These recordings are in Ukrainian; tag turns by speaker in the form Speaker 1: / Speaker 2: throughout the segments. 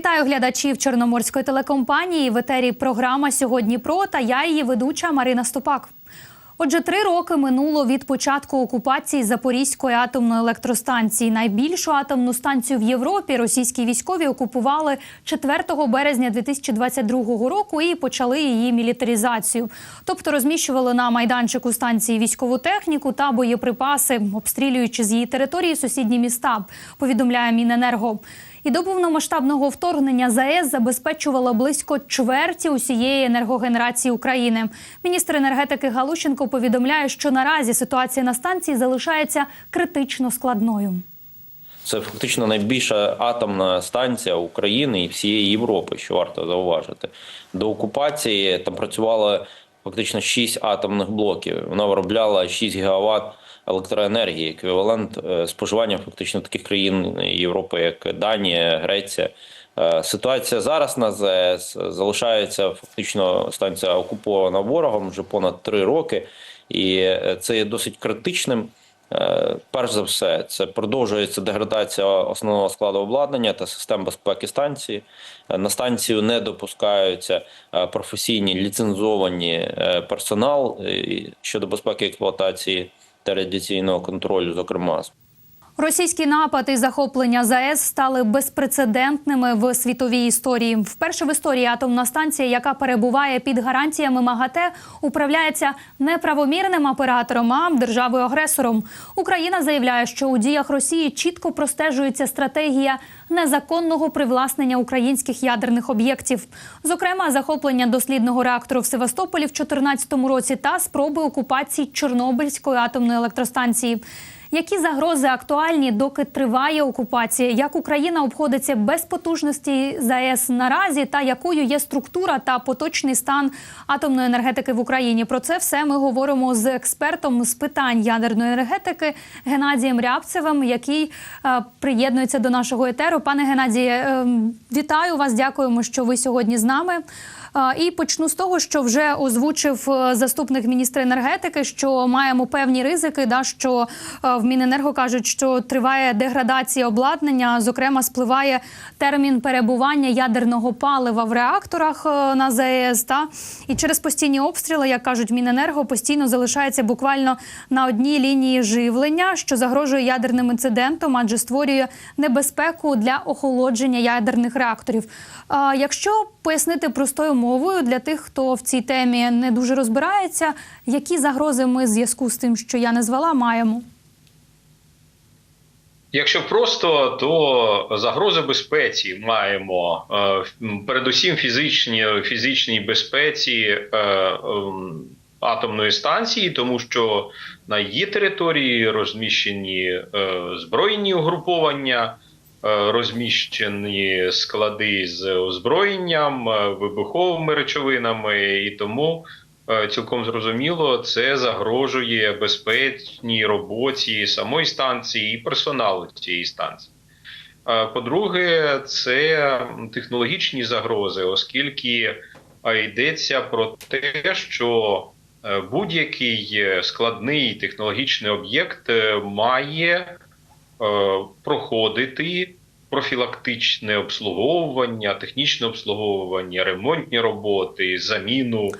Speaker 1: Вітаю глядачів Чорноморської телекомпанії. В етері програма сьогодні про та я її ведуча Марина Ступак. Отже, три роки минуло від початку окупації Запорізької атомної електростанції. Найбільшу атомну станцію в Європі російські військові окупували 4 березня 2022 року і почали її мілітаризацію. Тобто розміщували на майданчику станції військову техніку та боєприпаси, обстрілюючи з її території сусідні міста. Повідомляє Міненерго. І до повномасштабного вторгнення ЗАЕС забезпечувала близько чверті усієї енергогенерації України. Міністр енергетики Галущенко повідомляє, що наразі ситуація на станції залишається критично складною.
Speaker 2: Це фактично найбільша атомна станція України і всієї Європи, що варто зауважити. До окупації там працювало фактично 6 атомних блоків. Вона виробляла 6 гігаватт електроенергії, еквівалент е, споживання фактично таких країн Європи, як Данія, Греція. Е, Ситуація зараз на ЗАЕС залишається фактично станція окупована ворогом вже понад три роки, і е, це є досить критичним. Перш за все, це продовжується деградація основного складу обладнання та систем безпеки станції. На станцію не допускаються професійні ліцензовані персонал щодо безпеки експлуатації та радіаційного контролю, зокрема.
Speaker 1: Російський напад і захоплення ЗАЕС стали безпрецедентними в світовій історії. Вперше в історії атомна станція, яка перебуває під гарантіями МАГАТЕ, управляється не правомірним оператором, а державою агресором. Україна заявляє, що у діях Росії чітко простежується стратегія незаконного привласнення українських ядерних об'єктів, зокрема захоплення дослідного реактору в Севастополі в 2014 році та спроби окупації Чорнобильської атомної електростанції. Які загрози актуальні, доки триває окупація? Як Україна обходиться без потужності ЗАЕС наразі, та якою є структура та поточний стан атомної енергетики в Україні? Про це все ми говоримо з експертом з питань ядерної енергетики Геннадієм Рябцевим, який е, приєднується до нашого етеру. Пане Геннадіє, е, вітаю вас. Дякуємо, що ви сьогодні з нами. Е, І почну з того, що вже озвучив е, заступник міністра енергетики, що маємо певні ризики, да що е, в Міненерго кажуть, що триває деградація обладнання. Зокрема, спливає термін перебування ядерного палива в реакторах е, на ЗАЕС. Та і через постійні обстріли, як кажуть, Міненерго постійно залишається буквально на одній лінії живлення, що загрожує ядерним інцидентом, адже створює небезпеку для охолодження ядерних реакторів. А якщо пояснити простою мовою для тих, хто в цій темі не дуже розбирається, які загрози ми в зв'язку з тим, що я назвала, маємо.
Speaker 3: Якщо просто, то загрози безпеці маємо е, передусім фізичні фізичній безпеці е, ем, атомної станції, тому що на її території розміщені е, збройні угруповання, розміщені склади з озброєнням, вибуховими речовинами, і тому цілком зрозуміло, це загрожує безпечній роботі самої станції і персоналу цієї станції. Е, По-друге, це технологічні загрози, оскільки е, йдеться про те, що е, будь-який е, складний технологічний об'єкт е, має е, проходити профілактичне обслуговування, технічне обслуговування, ремонтні роботи, заміну е,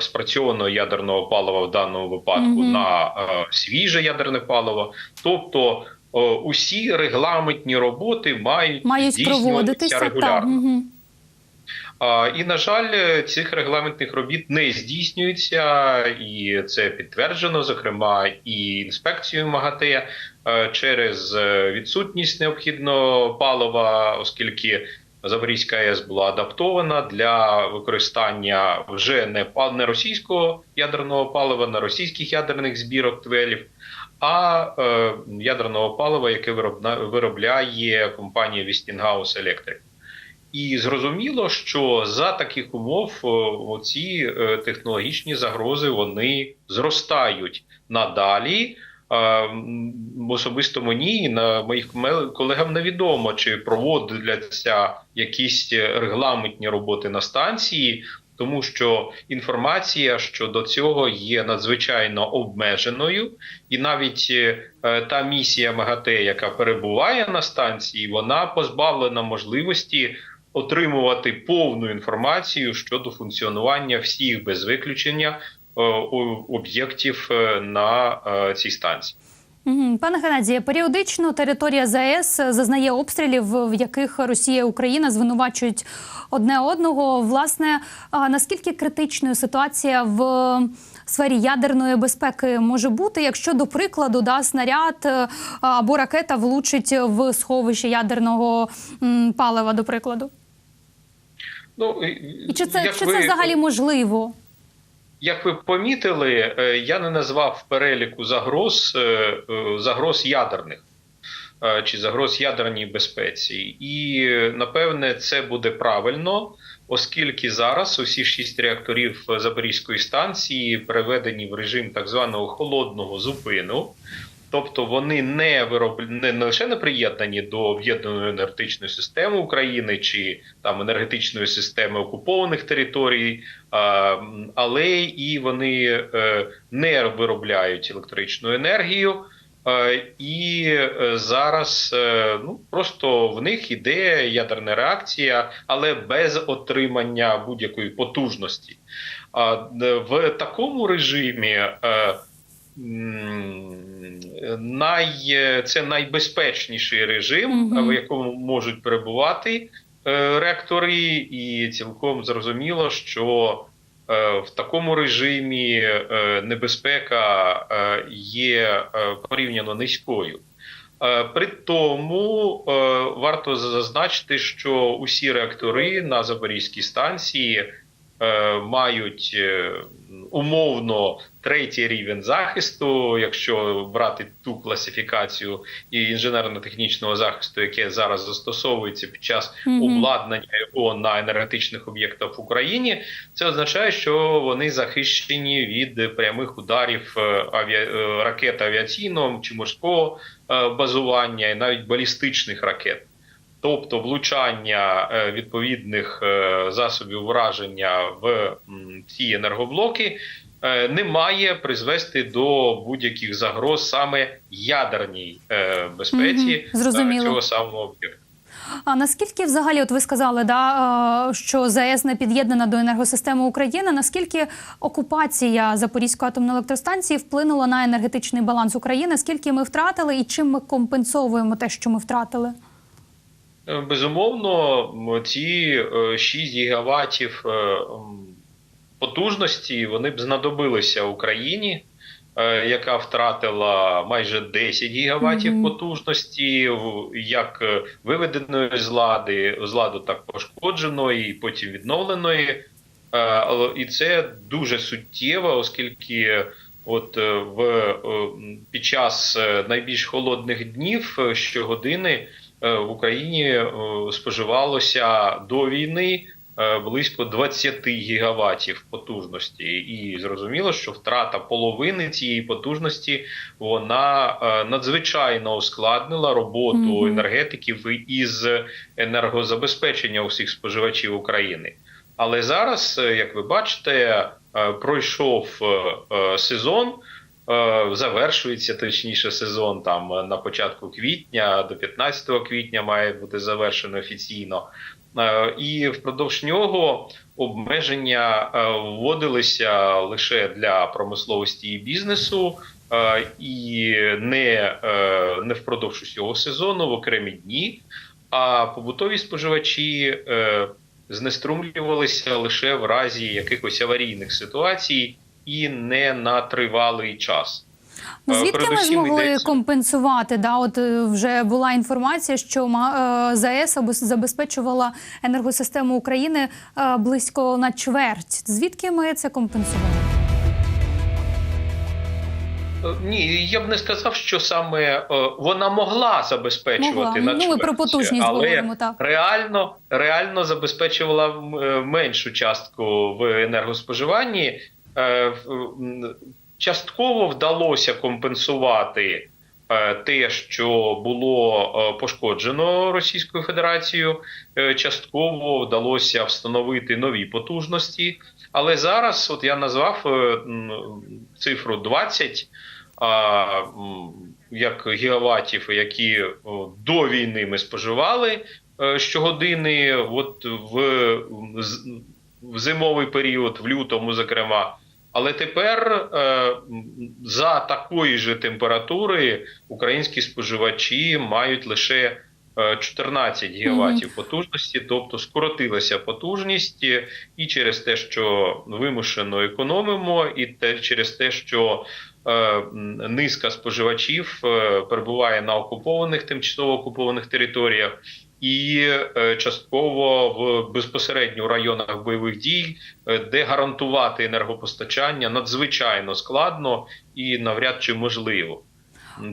Speaker 3: спрацьованого ядерного палива в даному випадку
Speaker 1: Мгм.
Speaker 3: на е, свіже ядерне паливо. Тобто е, усі регламентні роботи мають,
Speaker 1: Мають проводитися
Speaker 3: регулярно.
Speaker 1: так. Угу.
Speaker 3: І, на жаль, цих регламентних робіт не здійснюється, і це підтверджено, зокрема, і інспекцією МАГАТЕ е, через е, відсутність необхідного палива, оскільки Запорізька АЕС була адаптована для використання вже не не російського ядерного палива, не російських ядерних збірок твелів, а е, ядерного палива, яке виробна- виробляє компанія Westinghouse Electric. І зрозуміло, що за таких умов е, оці е, технологічні загрози вони зростають надалі. Особисто мені і на моїх колегам невідомо, чи проводяться якісь регламентні роботи на станції, тому що інформація щодо цього є надзвичайно обмеженою, і навіть е, та місія МАГАТЕ, яка перебуває на станції, вона позбавлена можливості отримувати повну інформацію щодо функціонування всіх без виключення об'єктів е, на е, цій станції.
Speaker 1: Пане Геннадіє, періодично територія ЗАЕС зазнає обстрілів, в яких Росія і Україна звинувачують одне одного. Власне, наскільки критичною ситуація в сфері ядерної безпеки може бути, якщо, до прикладу, да, снаряд е, або ракета влучить в сховище ядерного палива, до прикладу?
Speaker 3: Ну
Speaker 1: І чи це,
Speaker 3: як
Speaker 1: чи
Speaker 3: ви-
Speaker 1: це взагалі можливо?
Speaker 3: Як ви помітили, е, я не назвав переліку загроз е, е, загроз ядерних чи загроз ядерній безпеці, і напевне це буде правильно, оскільки зараз усі шість реакторів Запорізької станції переведені в режим так званого холодного зупину. Тобто вони не вироб... не, лише не приєднані до об'єднаної енергетичної системи України чи там енергетичної системи окупованих територій, але і вони е, не виробляють електричну енергію. Е, І е, зараз ну просто в них іде ядерна реакція, але без отримання будь-якої потужності. В такому режимі най, це найбезпечніший режим,
Speaker 1: Мгм.
Speaker 3: в якому можуть перебувати е, реактори, і цілком зрозуміло, що е, в такому режимі е, небезпека є порівняно низькою. При тому варто зазначити, що усі реактори на Запорізькій станції мають е, умовно третій рівень захисту, якщо брати ту класифікацію і інженерно-технічного захисту, яке зараз застосовується під час обладнання його на енергетичних об'єктах в Україні, це означає, що вони захищені від прямих ударів е, авіа... е, ракет авіаційного чи морського е, базування, і навіть балістичних ракет. Тобто влучання е, відповідних е, засобів враження в ці енергоблоки е, не має призвести до будь-яких загроз саме ядерній безпеці е, цього самого об'єкту.
Speaker 1: А наскільки взагалі, от ви сказали, да, що ЗАЕС не під'єднана до енергосистеми України? Наскільки окупація Запорізької атомної електростанції вплинула на енергетичний баланс України? Скільки ми втратили і чим ми компенсовуємо те, що ми втратили?
Speaker 3: Е, Безумовно, ці е, 6 гігаватів е, потужності вони б знадобилися Україні, е, яка втратила майже 10 гігаватів
Speaker 1: Мгм.
Speaker 3: потужності, як е, виведеної з лади, з ладу так пошкодженої, і потім відновленої. Е, І це дуже суттєво, оскільки от е, в е, під час е, найбільш холодних днів е, щогодини е, в Україні е, споживалося до війни е, близько 20 гігаватів потужності, і зрозуміло, що втрата половини цієї потужності вона е, надзвичайно ускладнила роботу
Speaker 1: Мгм.
Speaker 3: енергетиків із енергозабезпечення усіх споживачів України. Але зараз, е, як ви бачите, е, пройшов е, е, сезон. Е, Завершується точніше сезон там е, на початку квітня, до 15 квітня має бути завершено офіційно. Е, І впродовж нього обмеження вводилися лише для промисловості і бізнесу, і не, не впродовж усього сезону в окремі дні. А побутові споживачі знеструмлювалися лише в разі якихось аварійних ситуацій і не на тривалий час.
Speaker 1: Ну,
Speaker 3: Е,
Speaker 1: звідки ми змогли
Speaker 3: йдеться-
Speaker 1: компенсувати? Да, от е, вже була інформація, що е, ЗАЕС забезпечувала енергосистему України близько на чверть. Звідки ми це компенсували?
Speaker 3: Ні, я б не сказав, що саме вона могла забезпечувати
Speaker 1: Могла.
Speaker 3: на
Speaker 1: Ну, ми про потужність
Speaker 3: але
Speaker 1: говоримо, так.
Speaker 3: реально, реально забезпечувала меншу частку в енергоспоживанні. Е, Частково вдалося компенсувати е, те, що було е, пошкоджено Російською Федерацією, частково вдалося встановити нові потужності. Але зараз, от я назвав цифру 20 як гігаватів, які до війни ми споживали щогодини, от в, в зимовий період, в лютому, зокрема. Але тепер е, за такої ж температури українські споживачі мають лише е, 14 гігаватів потужності, тобто скоротилася потужність е, і через те, що вимушено економимо, і те через те, що е, низка споживачів е, перебуває на окупованих тимчасово окупованих територіях. І е, частково в безпосередньо районах бойових дій, е, де гарантувати енергопостачання надзвичайно складно і навряд чи можливо.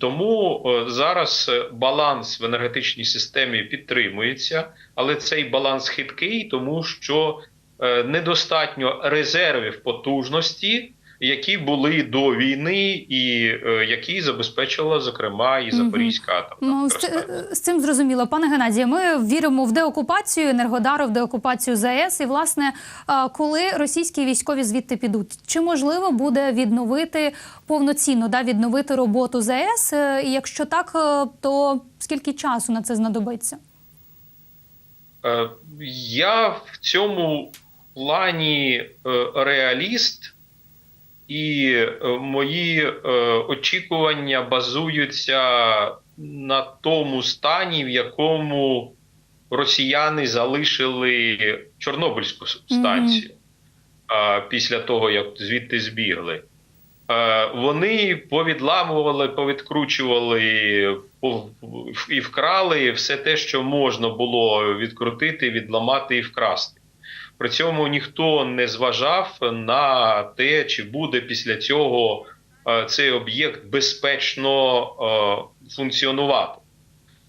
Speaker 3: Тому е, зараз баланс в енергетичній системі підтримується, але цей баланс хиткий, тому що недостатньо резервів потужності, які були до війни, і е, які забезпечила зокрема і Запорізька атомна
Speaker 1: Ну, з, з цим зрозуміло, пане Геннадію. Ми віримо в деокупацію Енергодару, в деокупацію ЗАЕС. І власне, коли російські військові звідти підуть, чи можливо буде відновити повноцінно да, відновити роботу ЗАЕС? Е, І якщо так, е, то скільки часу на це знадобиться?
Speaker 3: Е, Я в цьому плані е, реаліст, і е, мої е, очікування базуються на тому стані, в якому росіяни залишили Чорнобильську станцію після того, як звідти збігли. Е, Вони повідламували, повідкручували пов- і вкрали все те, що можна було відкрутити, відламати і вкрасти. При цьому ніхто не зважав на те, чи буде після цього е, цей об'єкт безпечно е, функціонувати.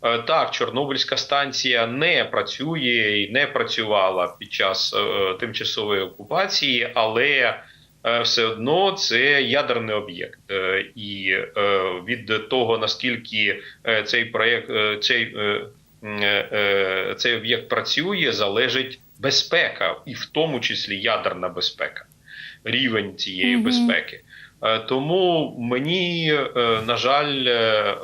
Speaker 3: Е, Так, Чорнобильська станція не працює і не працювала під час тимчасової окупації, але все одно це ядерний об'єкт. І від того наскільки цей проєкт, е, цей, цей об'єкт працює, залежить безпека, і в тому числі ядерна безпека, рівень цієї
Speaker 1: Мгм.
Speaker 3: безпеки. Е, Тому мені, е, на жаль, е,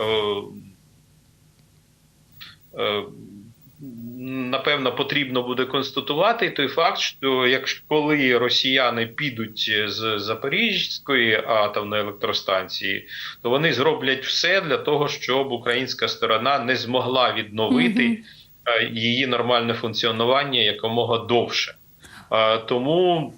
Speaker 3: напевно, потрібно буде констатувати той факт, що якщо коли росіяни підуть з Запорізької атомної електростанції, то вони зроблять все для того, щоб українська сторона не змогла відновити
Speaker 1: Мгм.
Speaker 3: Е, її нормальне функціонування якомога довше. Тому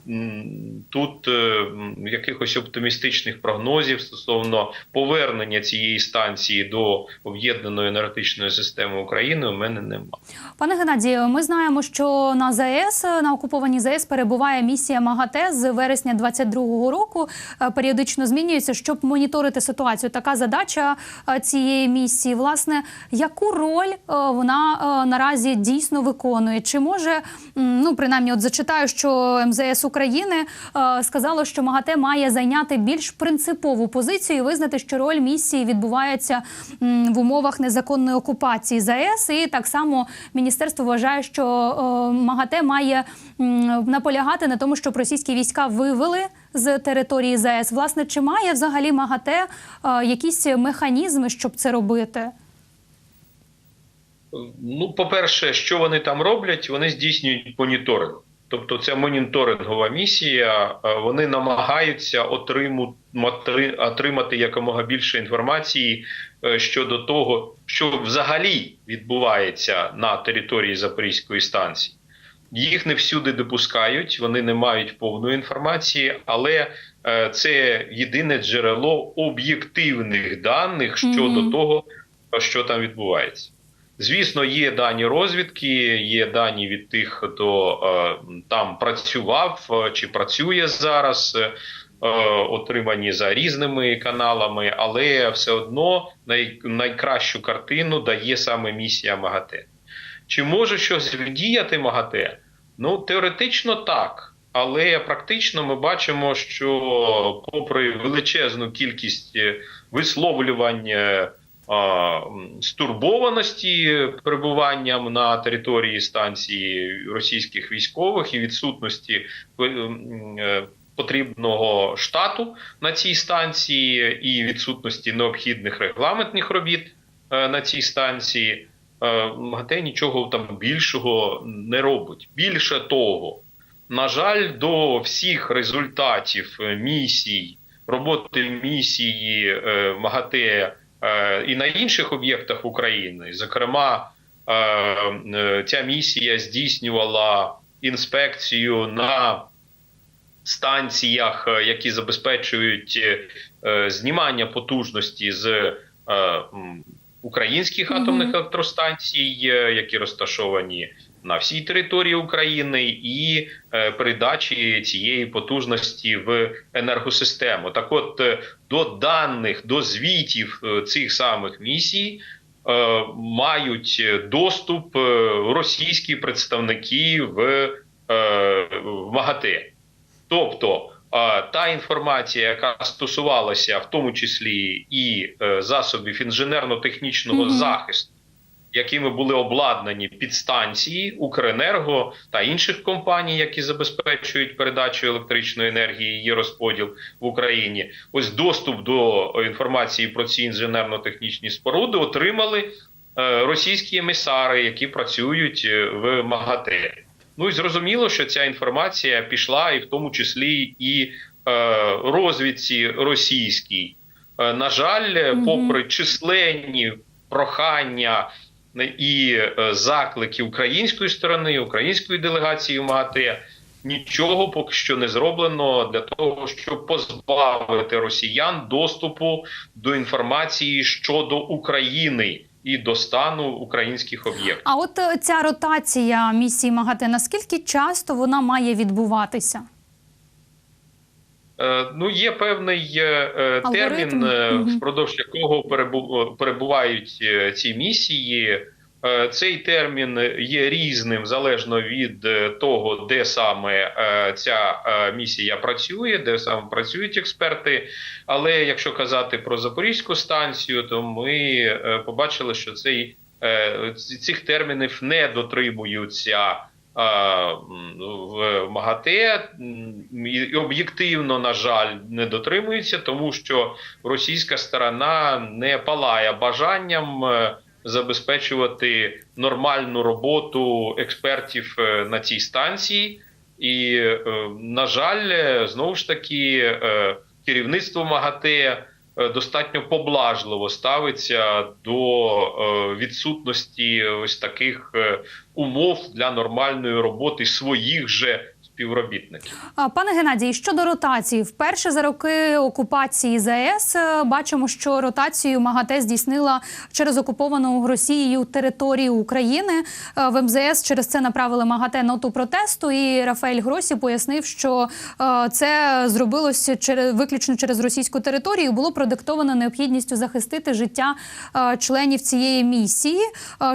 Speaker 3: тут е, якихось оптимістичних прогнозів стосовно повернення цієї станції до об'єднаної енергетичної системи України у мене немає.
Speaker 1: Пане Геннадію, ми знаємо, що на ЗАЕС на окупованій ЗАЕС перебуває місія МАГАТЕ з вересня 22-го року. Е, Періодично змінюється, щоб моніторити ситуацію. Така задача е, цієї місії. Власне, яку роль вона наразі дійсно виконує? Чи може ну принаймні, от зачитаю, що МЗС України е, сказало, що МАГАТЕ має зайняти більш принципову позицію і визнати, що роль місії відбувається м, в умовах незаконної окупації ЗАЕС. І так само міністерство вважає, що е, МАГАТЕ має м, наполягати на тому, щоб російські війська вивели з території ЗАЕС. Власне, чи має взагалі МАГАТЕ е, якісь механізми, щоб це робити?
Speaker 3: Ну, по-перше, що вони там роблять? Вони здійснюють моніторинг. Тобто, це моніторингова місія. е, Вони намагаються отримати, отримати якомога більше інформації е, щодо того, що взагалі відбувається на території Запорізької станції. Їх не всюди допускають, вони не мають повної інформації, але е, це єдине джерело об'єктивних даних щодо
Speaker 1: Мгм.
Speaker 3: того, що там відбувається. Звісно, є дані розвідки, є дані від тих, хто е, там працював е, чи працює зараз, е, отримані за різними каналами, але все одно най, найкращу картину дає саме місія МАГАТЕ. Чи може щось вдіяти МАГАТЕ? Ну, теоретично так. Але практично ми бачимо, що попри величезну кількість е, висловлювань е, стурбованості перебуванням на території станції російських військових і відсутності е, е, потрібного штату на цій станції і відсутності необхідних регламентних робіт е, на цій станції. МАГАТЕ нічого там більшого не робить. Більше того, на жаль, до всіх результатів місій, роботи місії МАГАТЕ і на інших об'єктах України, зокрема, е, е, ця місія здійснювала інспекцію на станціях, е, які забезпечують е, знімання потужності з е, українських атомних електростанцій, е, які розташовані на всій території України, і е, передачі цієї потужності в енергосистему. Так, от е, до даних, до звітів е, цих самих місій. Мають доступ російські представники в, в МАГАТЕ. Тобто та інформація, яка стосувалася в тому числі і засобів інженерно-технічного
Speaker 1: Мгм.
Speaker 3: захисту, якими були обладнані підстанції Укренерго та інших компаній, які забезпечують передачу електричної енергії, її розподіл в Україні. Ось доступ до інформації про ці інженерно-технічні споруди отримали е, російські емісари, які працюють е, в МАГАТЕ. Ну і зрозуміло, що ця інформація пішла, і в тому числі і е, розвідці російській. На жаль, попри численні прохання і е, заклики української сторони, української делегації в МАГАТЕ, нічого поки що не зроблено для того, щоб позбавити росіян доступу до інформації щодо України і до стану українських об'єктів.
Speaker 1: А от е, ця ротація місії МАГАТЕ, наскільки часто вона має відбуватися?
Speaker 3: Е, Ну, є певний
Speaker 1: Алгоритм?
Speaker 3: термін, впродовж якого перебу- перебувають ці місії. Е, Цей термін є різним залежно від е, того, де саме е, ця місія працює, де саме працюють експерти. Але якщо казати про Запорізьку станцію, то ми побачили, що цей цих термінів не дотримуються. В МАГАТЕ і об'єктивно, на жаль, не дотримується, тому що російська сторона не палає бажанням забезпечувати нормальну роботу експертів е, на цій станції. І, е, на жаль, знову ж таки, е, керівництво МАГАТЕ достатньо поблажливо ставиться до відсутності ось таких умов для нормальної роботи своїх же співробітників.
Speaker 1: Пане Геннадій, щодо ротації, вперше за роки окупації ЗАЕС е, бачимо, що ротацію МАГАТЕ здійснила через окуповану Росією територію України. Е, В МЗС через це направили МАГАТЕ ноту протесту. І Рафаель Гросі пояснив, що е, це зробилося через виключно через російську територію. Було продиктовано необхідністю захистити життя членів цієї місії.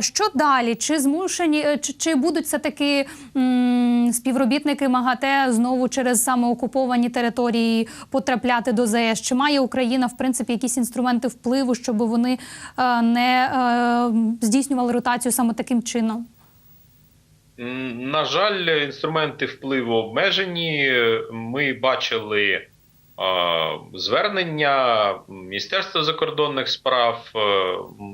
Speaker 1: Що далі? Чи змушені чи, чи будуть все таки м, співробітники МАГАТЕ знову через саме окуповані території потрапляти до ЗАЕС? Чи має Україна в принципі якісь інструменти впливу, щоб вони е, не е, здійснювали ротацію саме таким чином?
Speaker 3: На жаль, інструменти впливу обмежені. Ми бачили а, звернення Міністерства закордонних справ е,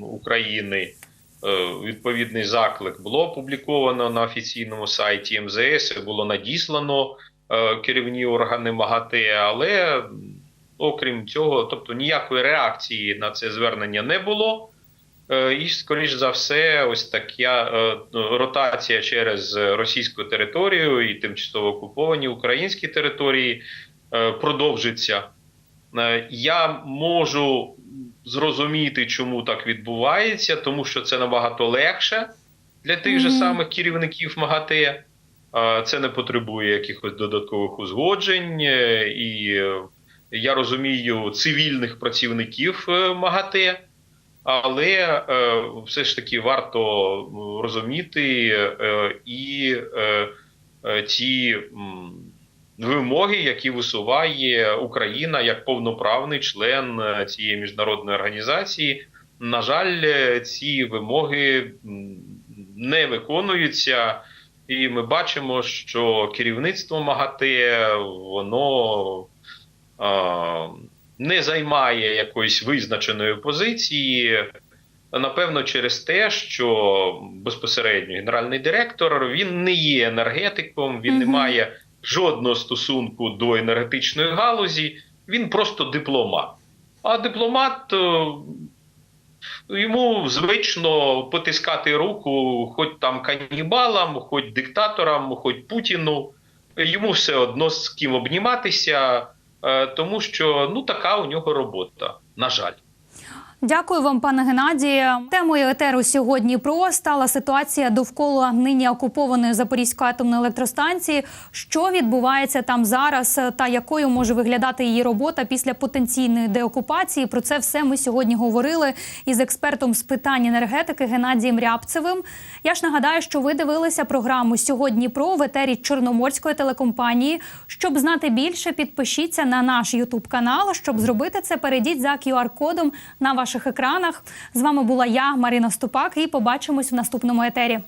Speaker 3: України. Е, Відповідний заклик було опубліковано на офіційному сайті МЗС. Було надіслано е, керівні органи МАГАТЕ, але окрім цього, тобто ніякої реакції на це звернення не було. Е, І, скоріш за все, ось така ротація через російську територію і тимчасово окуповані українські території продовжиться. Я можу зрозуміти, чому так відбувається, тому що це набагато легше для тих же самих керівників МАГАТЕ. Це не потребує якихось додаткових узгоджень, е, і е, я розумію цивільних працівників е, МАГАТЕ. Але все ж таки варто розуміти і ті м, вимоги, які висуває Україна як повноправний член е, цієї міжнародної організації, на жаль, е, ці вимоги не виконуються, і ми бачимо, що керівництво МАГАТЕ воно а, не займає якоїсь визначеної позиції. Напевно, через те, що безпосередньо генеральний директор він не є енергетиком, він не має жодного стосунку до енергетичної галузі, він просто дипломат. А дипломат е, йому звично потискати руку, хоч там канібалам, хоч диктаторам, хоч Путіну. Йому все одно з ким обніматися, е, тому що ну така у нього робота. На жаль.
Speaker 1: Дякую вам, пане Геннадіє. Темою етеру сьогодні про стала ситуація довкола нині окупованої Запорізької атомної електростанції. Що відбувається там зараз, та якою може виглядати її робота після потенційної деокупації? Про це все ми сьогодні говорили із експертом з питань енергетики Геннадієм Рябцевим. Я ж нагадаю, що ви дивилися програму сьогодні про в етері Чорноморської телекомпанії. Щоб знати більше, підпишіться на наш Ютуб канал. Щоб зробити це, перейдіть за QR-кодом на ваших екранах. З вами була я, Марина Ступак, і побачимось в наступному етері.